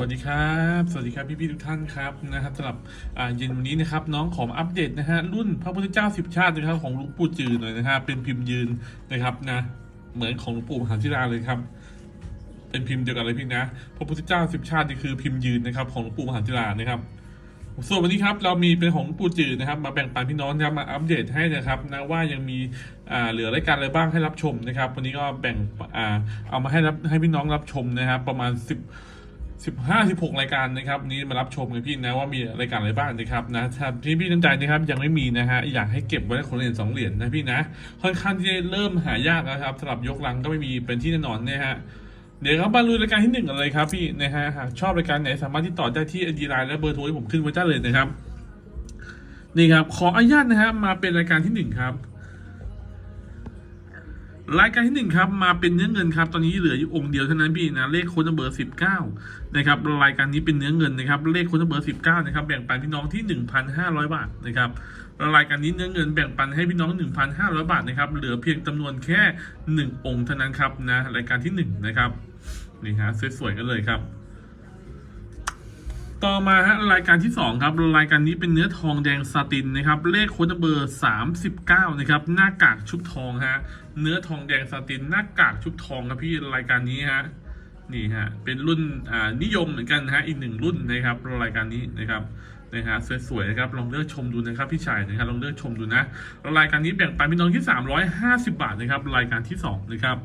วัสดีครับ สวัสดีครับพี่พี่ๆทุกท่านครับนะครับสำหรับเย็นวันนี้นะครับน้องขออัปเดตนะฮะรุ่นพระพุทธเจ้าสิบชาตินะครับของหลวงปู่จือหน่อยนะฮะเป็นพิมพ์ยืนนะครับนะเหมือนของหลวงปู่มหาธิราเลยครับ เป็นพิมพ์เดียวกันเลยพี่นะพระพุทธเจ้าสิบชาตินี่คือพิมพ์ยืนนะครับของหลวงปู่มหาธิรานะครับส่วนวันนี้ครับเรามีเป็นของลวงปู่จืดนะครับ มาแบ่งปันพี่น้องนะครับมาอัปเดตให้นะครับนะว่ายังมีเหลือรายการอะไรบ้างให้รับชมนะครับ วันนี้ก็แบ่งอเอามาให้รับให้พี่น้องรับชมนะครับ ประมาณ10 สิบห้าสิบหกรายการนะครับ นี้มารับชมกันพี่นะว่ามีรายการอะไรบ้างนะครับนะถ้าพี่พี่ตั้งใจนะครับยังไม่มีนะฮะอยากให้เก็บไว้คนเหรียญสองเหรียญนะพี่นะค่อนข้างที่จะเริ่มหายากแล้วครับสำหรับยกลังก็ไม่มีเป็นที่แน่นอนนะฮะเดี๋ยวครับมาลุยรายการที่หนึ่งกันเลยครับพี่นะฮะหากชอบรายการไหนสามารถที่ต่อได้ที่ไอดีไลน์และเบอร์โทรที่ผมขึ้นไว้ได้เลยนะครับนี่ครับขออนุญาตนะฮะมาเป็นรายการที่หนึ่งครับ รายการที่หนึ่งครับมาเป็นเนื้อเงินครับตอนนี้เหลืออยู่องค์เดียวเท่านั้นพี่นะเลขโค้ดเบอร์สิบเก้านะครับรายการนี้เป็นเนื้อเงินนะครับเลขโค้ดเบอร์สิบเก้านะครับแบ่งปันพี่น้องที่หนึ่งพันห้าร้อยบาทนะครับรายการนี้เนื้อเงินแบ่งปันให้พี่น้องหนึ่งพันห้าร้อยบาทนะครับเหลือเพียงจำนวนแค่หนึ่งองค์เท่านั้นครับนะรายการที่หนึ่งนะครับนี่ฮะสวยๆกันเลยครับ ต่อมาฮะรายการที่สองครับ รายการนี้เป็นเนื้อทองแดงซาตินนะครับ เลขโค้ดเบอร์สามสิบเก้านะครับ หน้ากากชุบทองฮะ เนื้อทองแดงซาติน หน้ากากชุบทองครับพี่รายการนี้ฮะ นี่ฮะ เป็นรุ่นอ่านิยมเหมือนกันนะฮะ อีกหนึ่งรุ่นนะครับ รายการนี้นะครับนะฮะสวยๆนะครับลองเลือกชมดูนะครับพี่ชายนะครับลองเลือกชมดูนะรายการนี้แบ่งปันพี่น้องที่ 350 บาทนะครับรายการที่สองนะครับ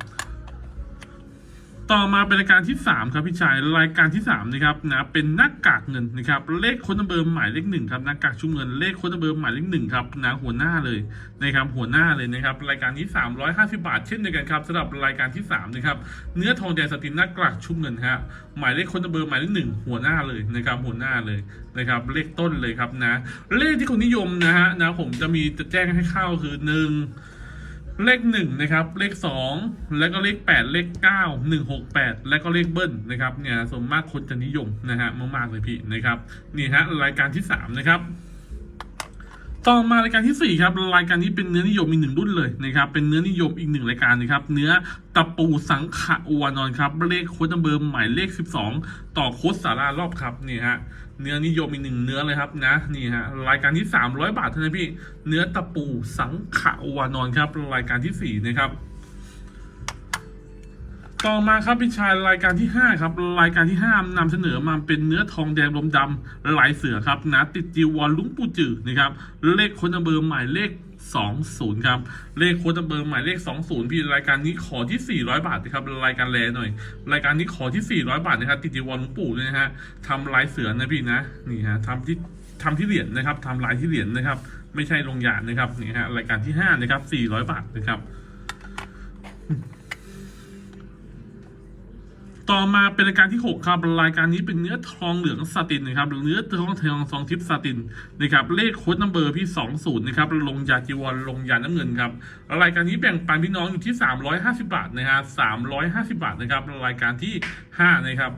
ต่อมาเป็นรายการที่ 3 ครับพี่ชายรายการที่3นะครับนะเป็นหน้ากากเงินนะครับเลขค้ดเบอร์หมายเลขหนึ่งครับหน้ากากชุมเงินเลขค้ดเบอร์หมายเลขหนึ่งครับนะหัวหน้าเลยนะครับหัวหน้าเลยนะครับรายการนี้ 350 บาท เช่นเดียวกันครับสำหรับรายการที่3นะครับเนื้อทองแดงสตินหน้ากากชุมเงินฮะหมายเลขค้ดเบอร์หมายเลขหนึ่งหัวหน้าเลยนะครับหัวหน้าเลยนะครับเลขต้นเลยครับนะเลขที่คนนิยมนะฮะนะผมจะมีจะแจ้งให้เข้าคือหนึ่ง เลขหนึ่งนะครับเลขสองแล้วก็เลขแปดเลขเก้าหนึ่งหกแปดแล้วก็เลขเบิ้ลนะครับเนี่ยส่วนมากคนจะนิยมนะฮะมากๆเลยพี่นะครับนี่ฮะรายการที่สามนะครับ ต่อมารายการที่สี่ครับ รายการนี้เป็นเนื้อนิยมอีกหนึ่งรุ่นเลยนะครับ เป็นเนื้อนิยมอีกหนึ่งรายการนะครับ เนื้อตะปูสังขะอวานอนครับ เลขโค้ดเบอร์หมายเลขสิบสองต่อโค้ดสารารอบครับนี่ฮะเนื้อนิยมอีกหนึ่งเนื้อเลยครับนะนี่ฮะรายการที่สามร้อยบาทเท่านั้นพี่ เนื้อตะปูสังขะอวานอนครับ รายการที่สี่นะครับ ต่อมาครับพี่ชายรายการที่ 5 ครับ รายการที่ 5นำเสนอมาเป็นเนื้อทองแดงลมดำลายเสือครับนะติดจีวรลุงปูจือนะครับเลขคนเบอร์หมายเลข 20 ครับ เลขโคนเบอร์หมายเลข 20 พี่รายการนี้ขอที่ 400 บาทนะครับรายการแลหน่อย รายการนี้ขอที่ 400 บาทนะครับติดจีวรลุงปู่ด้วยนะฮะทำลายเสือนะพี่นะนี่ฮะทำที่ทำที่เหรียญนะครับทำลายที่เหรียญนะครับ ไม่ใช่ลงหยาดนะครับนี่ฮะรายการที่ 5 นะครับ 400 บาทนะครับ ต่อมาเป็นรายการที่ 6 ครับรายการนี้เป็นเนื้อทองเหลืองสตินนะครับหรือเนื้อทองทองทองทิพสตินนะครับเลขโค้ดนัมเบอร์พี่20นะครับลงยาจีวรลงยาน้ำเงินครับรายการนี้แบ่งปันพี่น้องอยู่ที่ 350 บาทนะฮะ350 บาทนะครับรายการที่ 5 นะครับ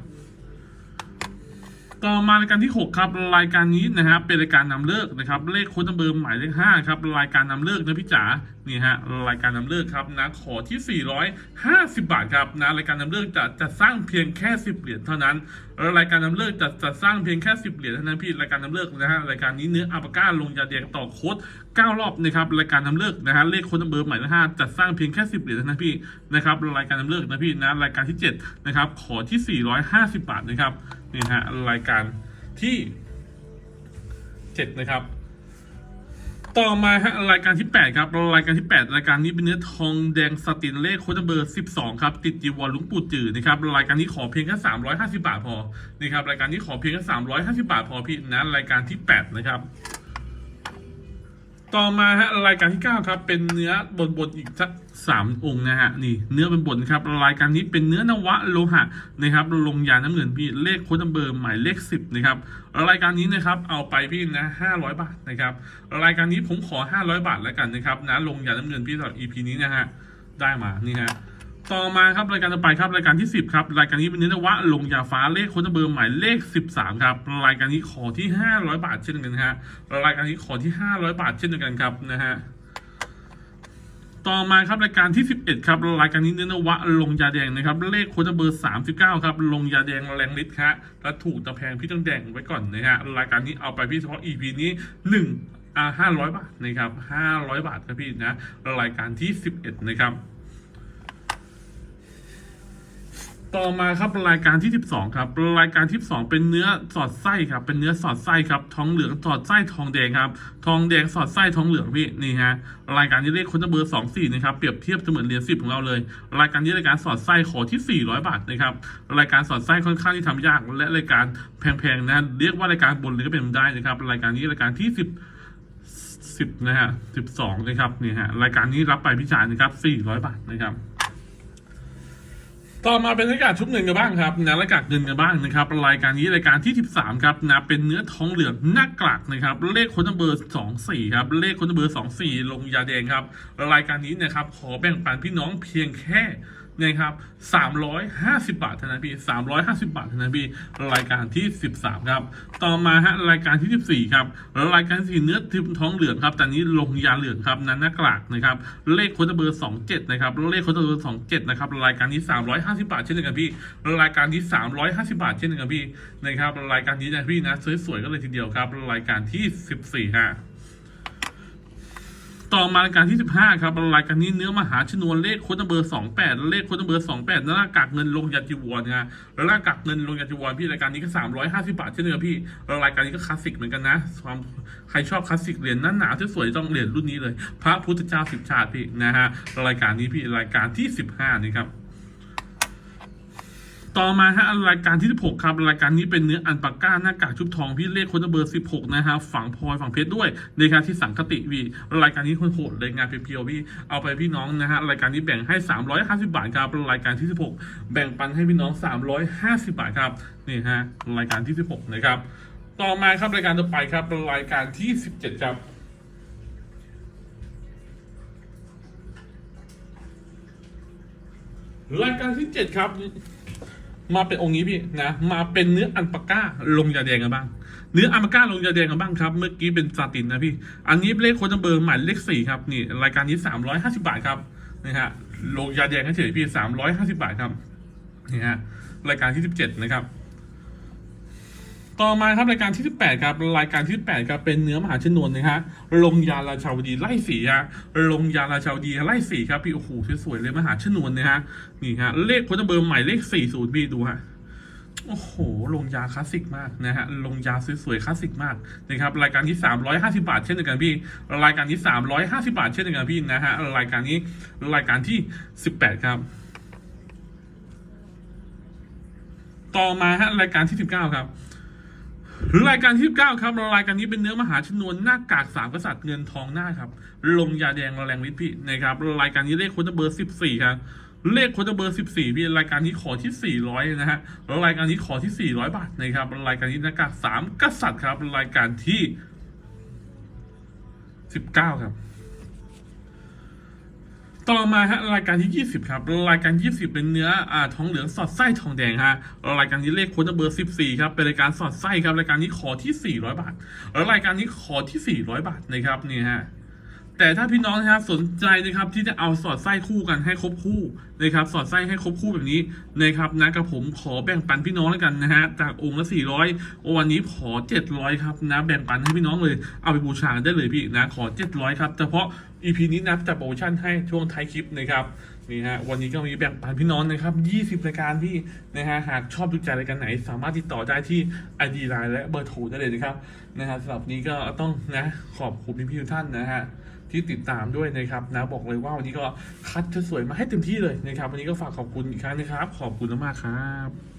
ต่อมารายการที่ 6 ครับ รายการนี้นะครับเป็นรายการนำเลิกนะครับ เลขโค้ดเบอร์หมายเลข5ครับรายการนำเลิกนะพี่จ๋านี่ฮะรายการนำเลิกครับนะขอที่ 450 บาทครับนะรายการนำเลิกจะจะสร้างเพียงแค่ 10 เหรียญเท่านั้น รายการนำเลิกจะจะสร้างเพียงแค่ 10 เหรียญเท่านั้นพี่รายการนำเลิกนะฮะรายการนี้เนื้ออัปก้าลงยาแดงต่อโค้ด9รอบนะครับรายการนำเลิกนะฮะเลขโค้ดนัมเบอร์ใหม่นะฮะจัดสร้างเพียงแค่ 10 เหรียญเท่านั้นพี่นะครับรายการนำเลิกนะพี่นะรายการที่7นะครับขอที่ 450 บาทนะครับนี่ฮะรายการที่ 7 นะครับ ต่อมาฮะรายการที่ 8 ครับ รายการที่ 8 รายการนี้เป็นเนื้อทองแดงสตินเลขโคตรเบอร์ 12 ครับ ติดจีวรลุงปู่จือนะครับรายการนี้ขอเพียงแค่350 บาทพอนะครับรายการนี้ขอเพียงแค่350 บาทพอพี่นะรายการที่ 8 นะครับ ต่อมาฮะรายการที่ 9 ครับ เป็นเนื้อบนบทอีกสักสามองค์นะฮะนี่เนื้อเป็นบทครับรายการนี้เป็นเนื้อนวะโลหะนะครับลงยาน้ำเงินพี่เลขโค้ดเบอร์หมายเลข 10นะครับรายการนี้นะครับเอาไปพี่นะ500 บาทนะครับรายการนี้ผมขอ 500 บาทแล้วกันนะครับนะลงยาน้ำเงินพี่สำหรับ EP นี้นะฮะได้มานี่ฮะ ต่อมาครับรายการต่อไปครับรายการที่ 10ครับรายการนี้เป็นเนื้อวะลงยาฟ้าเลขค้ดเบอร์หมายเลข 13ครับรายการนี้ขอที่ 500 บาทเช่นเดียวกันฮะรายการนี้ขอที่ 500 บาทเช่นเดียวกันครับนะฮะต่อมาครับรายการที่ 11ครับรายการนี้เนื้อนวะลงยาแดงนะครับเลขโค้ดเบอร์ 39ครับลงยาแดงแรงฤทธิ์ฮะและถูกตะแพงพี่ต้องแดงไว้ก่อนนะฮะรายการนี้เอาไปพี่เฉพาะ EP นี้ 1 อ่าห้าร้อยบาทนะครับห้าร้อยบาทครับพี่นะรายการที่ 11 นะครับ ต่อมาครับรายการที่ 12 ครับ รายการที่ 2 เป็นเนื้อสอดไส้ครับ เป็นเนื้อสอดไส้ครับทองเหลืองสอดไส้ทองแดงครับ ทองแดงสอดไส้ทองเหลืองพี่นี่ฮะรายการนี้เลขคนเบอร์24นะครับเปรียบเทียบเสมือนเหรียญ10ของเราเลย รายการนี้รายการสอดไส้ขอที่ 400 บาทนะครับรายการสอดไส้ค่อนข้างที่ทำยากและรายการแพงๆนะเรียกว่ารายการบนเลยก็เป็นไปได้นะครับ รายการนี้รายการที่ 10 10นะฮะ12นะครับนี่ฮะรายการนี้รับไปพิจารณ์นะครับ400 บาทนะครับ ต่อมาเป็นรายการชุบเงินกันบ้างครับนะรายการเงินกันบ้างนะครับรายการนี้รายการที่ 13 ครับนะเป็นเนื้อทองเหลืองหน้ากลักนะครับเลขคนเบอร์ 24 ครับเลขคนเบอร์ 24 ลงยาแดงครับรายการนี้นะครับขอแบ่งปันพี่น้องเพียงแค่ นะครับ350 บาทเท่านั้นพี่350 บาทเท่านั้นพี่รายการที่ 13 ครับ ต่อมาฮะรายการที่ 14 ครับรายการที่เนื้อทิมท้องเหลืองครับแต่นี้ลงยาเหลืองครับนั้นหน้ากลากนะครับเลขคนเบอร์ 27 นะครับเลขคนเบอร์27 นะครับรายการนี้350 บาทเช่นเดียวกันพี่รายการนี้350 บาทเช่นเดียวกันพี่นะครับรายการนี้นะพี่นะสวยๆก็เลยทีเดียวครับรายการที่ 14ฮะ ต่อมารายการที่ 15 ครับรายการนี้เนื้อมหาชนวนเลขโค้ดเบอร์ 28เลขโค้ดเบอร์ 28นั่นหน้ากากเงินลงยาจิวอนนะแล้วหน้ากากเงินลงยาจิวอนพี่รายการนี้ก็ 350 บาทเช่นเดียวกันพี่รายการนี้ก็คลาสสิกเหมือนกันนะความใครชอบคลาสสิกเหรียญหน้าหนาที่สวยต้องเหรียญรุ่นนี้เลย พระพุทธเจ้าสิบชาติพี่นะฮะรายการนี้พี่รายการที่ 15 นี่ครับ ต่อมาฮะรายการที่ 16 ครับ รายการนี้เป็นเนื้ออันปาก้าหน้ากากชุบทองพี่เลขคนเบอร์ 16 นะฮะฝังพลอยฝังเพชรด้วยในการที่สังคติวีรายการนี้คนโหดเลยงานเพียวๆพี่เอาไปพี่น้องนะฮะรายการนี้แบ่งให้ 350 บาทครับรายการที่ 16 แบ่งปันให้พี่น้อง 350 บาทครับนี่ฮะรายการที่ 16 นะครับ ต่อมาครับรายการต่อไปครับรายการที่ 17 ครับรายการที่ 7 ครับ มาเป็นองค์นี้พี่นะ มาเป็นเนื้ออันปาก้าลงยาแดงกันบ้าง เนื้ออันปาก้าลงยาแดงกันบ้างครับ เมื่อกี้เป็นซาตินนะพี่ อันนี้เลขโค้ดเบอร์หมายเลขสี่ครับนี่รายการนี้สามร้อยห้าสิบาทครับนะฮะลงยาแดงเฉยๆพี่สามร้อยห้าสิบาทครับนี่ฮะรายการที่สิบเจ็ดนะครับ ต่อมาครับรายการที่ 18ครับรายการที่8ครับเป็นเนื้อมหาชนวนนะฮะลงยาราชาวดีไล่สีฮะลงยาราชาวดีไล่สีครับพี่โอ้โหสวยๆเลยมหาชนวนนะฮะนี่ฮะเลขโค้ดเบอร์หมายเลข40พี่ดูฮะโอ้โห ลงยาคลาสสิกมากนะฮะ ลงยาสวยๆคลาสสิกมากนะครับ รายการที่ 350 บาทเช่นเดียวกันพี่ รายการที่ 350 บาทเช่นเดียวกันพี่นะฮะ รายการนี้รายการที่ 18 ครับ ต่อมาฮะรายการที่ 19 ครับ รายการที่19ครับรายการนี้เป็นเนื้อมหาชนวนหน้ากากสามกษัตริย์เงินทองหน้าครับ ลงยาแดงแรงฤทธิ์พี่นะครับรายการนี้เลขโค้ดเบอร์14ครับเลขโค้ดเบอร์ 14พี่รายการนี้ขอที่ 400 นะฮะแล้วรายการนี้ขอที่ 400 บาทนะครับรายการนี้หน้ากากสามกษัตริย์ครับ รายการที่ 19 ครับ ต่อมาฮะรายการที่ 20 ครับ รายการ 20 เป็นเนื้ออ่าทองเหลืองสอดไส้ทองแดงฮะรายการนี้เลขโค้ดเบอร์ 14 ครับเป็นรายการสอดไส้ครับรายการนี้ขอที่ 400 บาทแล้วรายการนี้ขอที่ 400 บาทนะครับนี่ฮะแต่ถ้าพี่น้องนะครับสนใจนะครับที่จะเอาสอดไส้คู่กันให้ครบคู่นะครับสอดไส้ให้ครบคู่แบบนี้นะครับนะกับผมขอแบ่งปันพี่น้องแล้วกันนะฮะจากองค์ละ 400 วันนี้ขอ 700 ครับนะแบ่งปันให้พี่น้องเลยเอาไปบูชาได้เลยพี่นะขอ 700 ครับเฉพาะ EP นี้นับจากโปรโมชั่นให้ช่วงท้ายคลิปนะครับนี่ฮะวันนี้ก็มีแบ่งปันพี่น้องนะครับ 20 รายการพี่นะฮะหากชอบดูใจรายการไหน สามารถติดต่อได้ที่ ID Line และเบอร์โทรได้เลยนะครับนะฮะสำหรับนี้ก็ต้องนะขอบคุณพี่ๆทุกท่านนะฮะที่ติดตามด้วยนะครับนะบอกเลยว่าวันนี้ก็คัดสวยมาให้เต็มที่เลยนะครับ วันนี้ก็ฝากขอบคุณอีกครั้งนะครับ ขอบคุณมากครับ